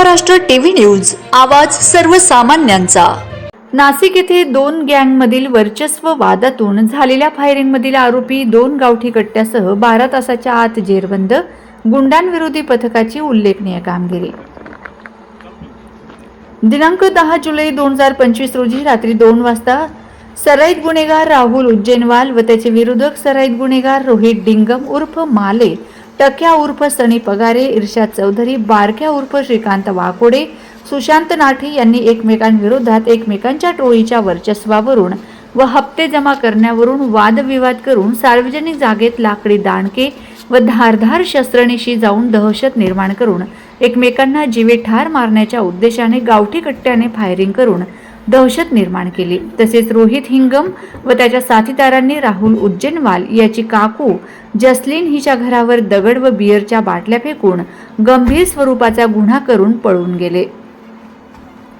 Maharashtra TV news आवाज सर्वसामान्यांचा. नाशिक येथे दोन गँगमधील वर्चस्व वादातून झालेल्या फायरिंगमधील आरोपी दोन गावठी कट्ट्यासह बारा तासाच्या आत जेरबंद गुंडांविरोधी पथकाची उल्लेखनीय कामगिरी. दिनांक दहा जुलै दोन हजार पंचवीस रोजी रात्री दोन वाजता सराईत गुन्हेगार राहुल उज्जैनवाल व त्याचे विरोधक सराईत गुन्हेगार रोहित डिंगम उर्फ माले टक्या उर्फ सनी पगारे इर्शाद चौधरी बारक्या उर्फ श्रीकांत वाकोडे सुशांत नाठी यांनी एकमेकांविरोधात एकमेकांच्या टोळीच्या वर्चस्वावरून व हप्ते जमा करण्यावरून वादविवाद करून सार्वजनिक जागेत लाकडी दांडके व धारधार शस्त्रणीशी जाऊन दहशत निर्माण करून एकमेकांना जीवे ठार मारण्याच्या उद्देशाने गावठी कट्ट्याने फायरिंग करून दहशत निर्माण केली. तसेच रोहित हिंगम व त्याच्या साथीदारांनी राहुल उज्जैनवाल याची काकू जसलीन हिच्या घरावर दगड व बियरच्या बाटल्या फेकून गंभीर स्वरूपाचा गुन्हा करून पळून गेले.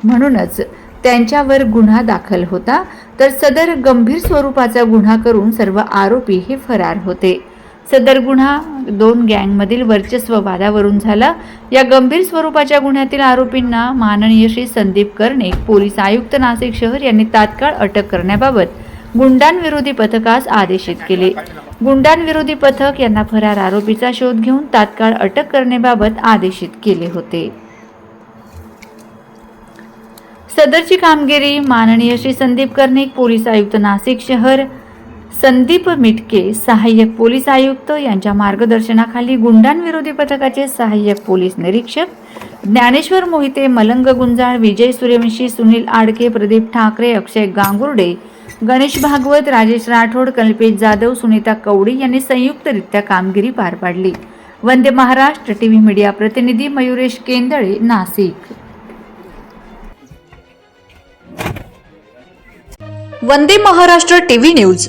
म्हणूनच त्यांच्यावर गुन्हा दाखल होता तर सदर गंभीर स्वरूपाचा गुन्हा करून सर्व आरोपी हे फरार होते. सदर गुन्हा दोन गँगमधील वर्चस्व वादावरून झाला. या गंभीर स्वरूपाच्या गुन्ह्यातील आरोपींना माननीय श्री संदीप कर्णिक पोलीस आयुक्त नाशिक शहर यांनी तात्काळ अटक करण्याबाबत गुंडांविरोधी पथकास आदेशित केले. गुंडांविरोधी पथक यांना फरार आरोपीचा शोध घेऊन तात्काळ अटक करण्याबाबत आदेशित केले होते. सदरची कामगिरी माननीय श्री संदीप कर्णिक पोलीस आयुक्त नाशिक शहर संदीप मिटके सहाय्यक पोलीस आयुक्त यांच्या मार्गदर्शनाखाली गुंडांविरोधी पथकाचे सहाय्यक पोलीस निरीक्षक ज्ञानेश्वर मोहिते मलंग गुंजाळ विजय सूर्यवंशी सुनील आडके प्रदीप ठाकरे अक्षय गांगुर्डे गणेश भागवत राजेश राठोड कल्पेश जाधव सुनीता कवडी यांनी संयुक्तरित्या कामगिरी पार पाडली. वंदे महाराष्ट्र टीव्ही मीडिया प्रतिनिधी मयुरेश केंदळे नाशिक. Vande Maharashtra TV news.